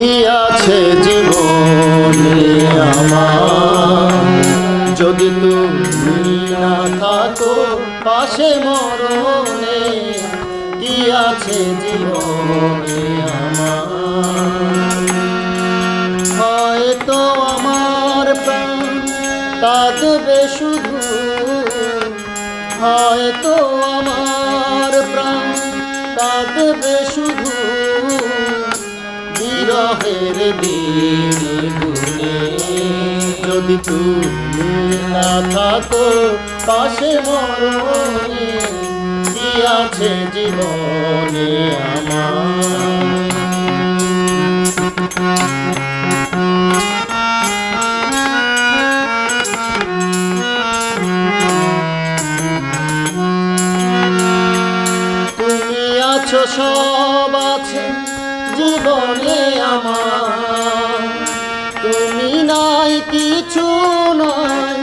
আছে জীবনে আমার? যদি তুমি না থাকো, পাশে মরণে কি আছে জীবনে আমার? হয়তো আমার প্রাণ কাঁদবে শুধু হয়তো আমার প্রাণ কাঁদবে শুধু। বিরহের দিন যদি তুমি না থাকো পাশে মরণে কি আছে জীবনে আমার আছো সব জীবনে আমার। তুমি নাই, কিছু নয়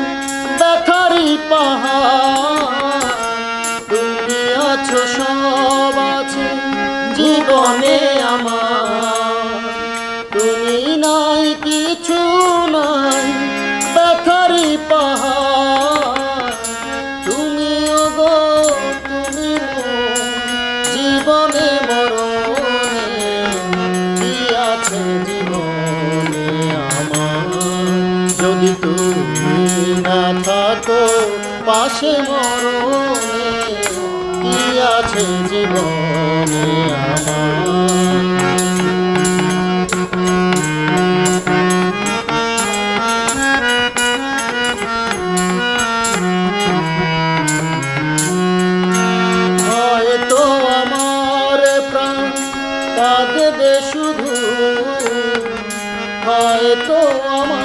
দেখারি পাহাড়। তুমি আছো, সব আছে জীবনে আমার। তুমি নাই, কিছু যদি তুমি না থাকো পাশে মরণে কি আছে জীবনে আমার? শুধু হয়তো আমার